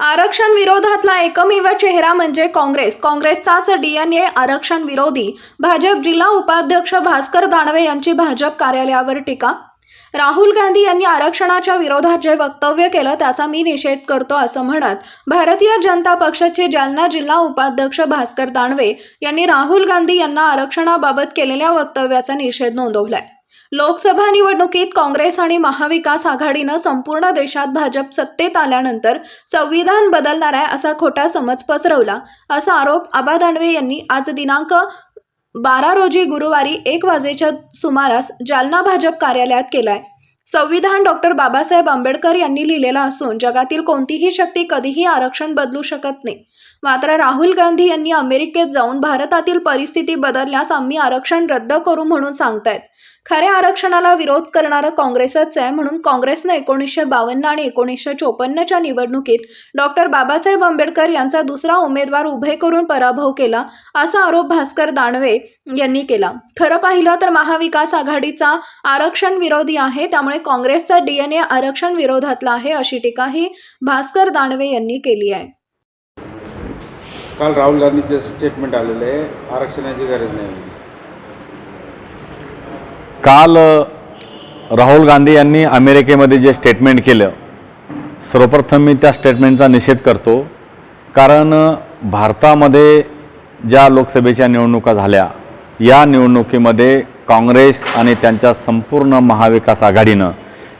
आरक्षण विरोधातला एकमेव चेहरा म्हणजे काँग्रेस. काँग्रेसचाच डीएनए आरक्षण विरोधी भाजप जिल्हा उपाध्यक्ष भास्कर दानवे यांची भाजप कार्यालयावर टीका. राहुल गांधी यांनी आरक्षणाच्या विरोधात जे वक्तव्य केलं त्याचा मी निषेध करतो असं म्हणत भारतीय जनता पक्षाचे जालना जिल्हा उपाध्यक्ष भास्कर दानवे यांनी राहुल गांधी यांना आरक्षणाबाबत केलेल्या वक्तव्याचा निषेध नोंदवलाय. लोकसभा निवडणुकीत काँग्रेस आणि महाविकास आघाडीनं संपूर्ण देशात भाजप सत्तेत आल्यानंतर संविधान बदलणार आहे असा खोटा समज पसरवला असा आरोप आबा दानवे यांनी आज दिनांक बारा रोजी गुरुवारी एक वाजेच्या सुमारास जालना भाजप कार्यालयात केलाय. संविधान डॉक्टर बाबासाहेब आंबेडकर यांनी लिहिलेला असून जगातील कोणतीही शक्ती कधीही आरक्षण बदलू शकत नाही. मात्र राहुल गांधी यांनी अमेरिकेत जाऊन भारतातील परिस्थिती बदलल्यास आम्ही आरक्षण रद्द करू म्हणून सांगतायत. खऱ्या आरक्षणाला विरोध करणारं काँग्रेसच आहे म्हणून काँग्रेसनं एकोणीसशे बावन्न आणि एकोणीसशे चोपन्नच्या निवडणुकीत डॉक्टर बाबासाहेब आंबेडकर यांचा दुसरा उमेदवार उभे करून पराभव केला असा आरोप भास्कर दानवे यांनी केला. खरं पाहिलं तर महाविकास आघाडीचा आरक्षण विरोधी आहे त्यामुळे काँग्रेसचा डीएनए आरक्षण विरोधातला आहे अशी टीकाही भास्कर दानवे यांनी केली आहे. काल राहुल गांधीचे स्टेटमेंट आलेले आहे आरक्षणाची गरज नाही. काल राहुल गांधी यांनी अमेरिकेमध्ये जे स्टेटमेंट केलं सर्वप्रथम मी त्या स्टेटमेंटचा निषेध करतो. कारण भारतामध्ये ज्या लोकसभेच्या निवडणुका झाल्या या निवडणुकीमध्ये काँग्रेस आणि त्यांच्या संपूर्ण महाविकास आघाडीनं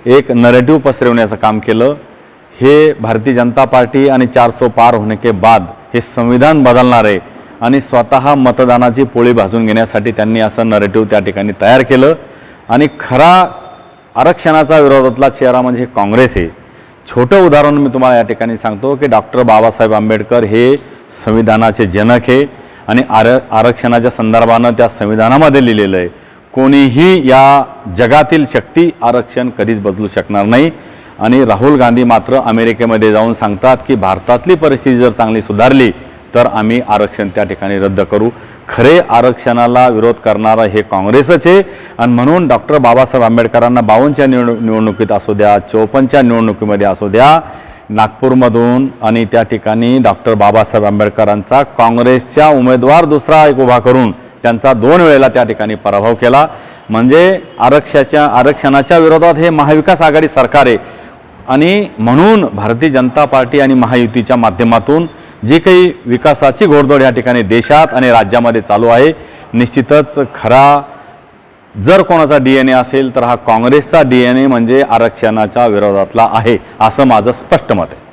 एक नरेटिव्ह पसरवण्याचं काम केलं. हे भारतीय जनता पार्टी आणि चार सौ पार होणे के बाद हे संविधान बदलणार आहे आणि स्वतः मतदानाची पोळी भाजून घेण्यासाठी त्यांनी असं नरेटिव्ह त्या ठिकाणी तयार केलं. आणि खरा आरक्षणाचा विरोधातला चेहरा म्हणजे काँग्रेस आहे. छोटं उदाहरण मी तुम्हाला या ठिकाणी सांगतो की डॉक्टर बाबासाहेब आंबेडकर हे संविधानाचे जनक आहे आणि आर आरक्षणाच्या संदर्भानं त्या संविधानामध्ये लिहिलेलं आहे. कोणीही या जगातील शक्ती आरक्षण कधीच बदलू शकणार नाही. आणि राहुल गांधी मात्र अमेरिकेमध्ये जाऊन सांगतात की भारतातली परिस्थिती जर चांगली सुधारली तर आम्ही आरक्षण त्या ठिकाणी रद्द करू. खरे आरक्षणाला विरोध करणारं हे काँग्रेसच आहे. आणि म्हणून डॉक्टर बाबासाहेब आंबेडकरांना बावनच्या निवड निवडणुकीत असू द्या चोपन्नच्या निवडणुकीमध्ये असू द्या नागपूरमधून आणि त्या ठिकाणी डॉक्टर बाबासाहेब आंबेडकरांचा काँग्रेसच्या उमेदवार दुसरा एक उभा करून त्यांचा दोन वेळेला त्या ठिकाणी पराभव केला. म्हणजे आरक्षाच्या आरक्षणाच्या विरोधात हे महाविकास आघाडी सरकार आहे आणि म्हणून भारतीय जनता पार्टी आणि महायुतीच्या माध्यमातून जी काही विकासाची घोडदौड या ठिकाणी देशात आणि राज्यामध्ये चालू आहे निश्चितच खरा जर कोणाचा डी एन ए असेल तर हा काँग्रेसचा डी एन ए म्हणजे आरक्षणाच्या विरोधातला आहे असं माझं स्पष्ट मत आहे.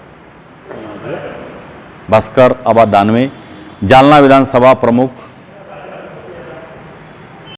भास्कर अबा दानवे जालना विधानसभा प्रमुख